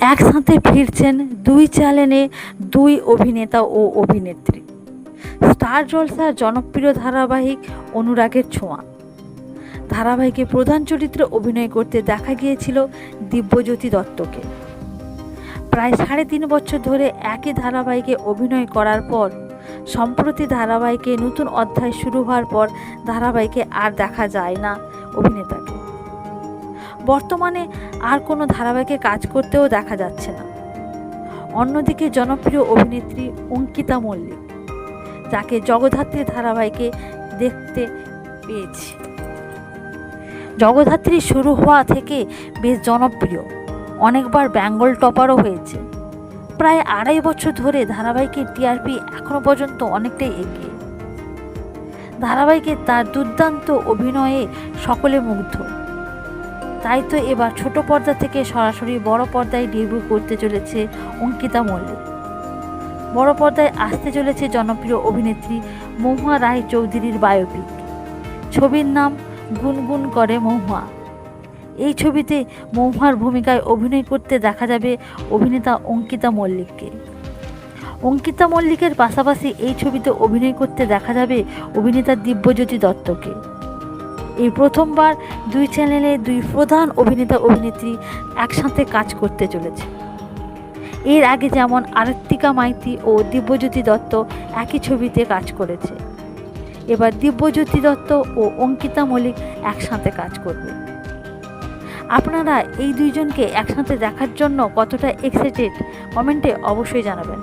একসাথে ফিরছেন দুই চ্যানেলে দুই অভিনেতা ও অভিনেত্রী। স্টার জলসার জনপ্রিয় ধারাবাহিক অনুরাগের ছোঁয়া। ধারাবাহিকে প্রধান চরিত্রে অভিনয় করতে দেখা গিয়েছিল দিব্যজ্যোতি দত্তকে। প্রায় সাড়ে তিন বছর ধরে একই ধারাবাহিকে অভিনয় করার পর, সম্প্রতি ধারাবাহিকে নতুন অধ্যায় শুরু হওয়ার পর ধারাবাহিকে আর দেখা যায় না অভিনেতাকে। বর্তমানে আর কোনো ধারাবাহিকে কাজ করতেও দেখা যাচ্ছে না। অন্যদিকে জনপ্রিয় অভিনেত্রী অঙ্কিতা মল্লিক, যাকে জগদ্ধাত্রী ধারাবাহিকে দেখতে পেয়েছি। জগদ্ধাত্রী শুরু হওয়া থেকে বেশ জনপ্রিয়, অনেকবার বেঙ্গল টপারও হয়েছে। প্রায় আড়াই বছর ধরে ধারাবাহিকের টিআরপি এখনও পর্যন্ত অনেকটাই এগিয়ে। ধারাবাহিকে তার দুর্দান্ত অভিনয়ে সকলে মুগ্ধ। তাই তো এবার ছোট পর্দা থেকে সরাসরি বড় পর্দায় ডেবিউ করতে চলেছে অঙ্কিতা মল্লিক। বড় পর্দায় আসতে চলেছে জনপ্রিয় অভিনেত্রী মহুয়া রায় চৌধুরীর বায়োপিক ছবির নাম গুনগুন করে মহুয়া। এই ছবিতে মহুয়ার ভূমিকায় অভিনয় করতে দেখা যাবে অভিনেতা অঙ্কিতা মল্লিককে। অঙ্কিতা মল্লিকের পাশাপাশি এই ছবিতে অভিনয় করতে দেখা যাবে অভিনেতা দিব্যজ্যোতি দত্তকে। এই প্রথমবার দুই চ্যানেলে দুই প্রধান অভিনেতা অভিনেত্রী একসাথে কাজ করতে চলেছে। এর আগে যেমন আরত্তিকা মাইতি ও দিব্যজ্যোতি দত্ত একই ছবিতে কাজ করেছে। এবার দিব্যজ্যোতি দত্ত ও অঙ্কিতা মল্লিক একসাথে কাজ করবে। আপনারা এই দুইজনকে একসাথে দেখার জন্য কতটা এক্সাইটেড কমেন্টে অবশ্যই জানাবেন।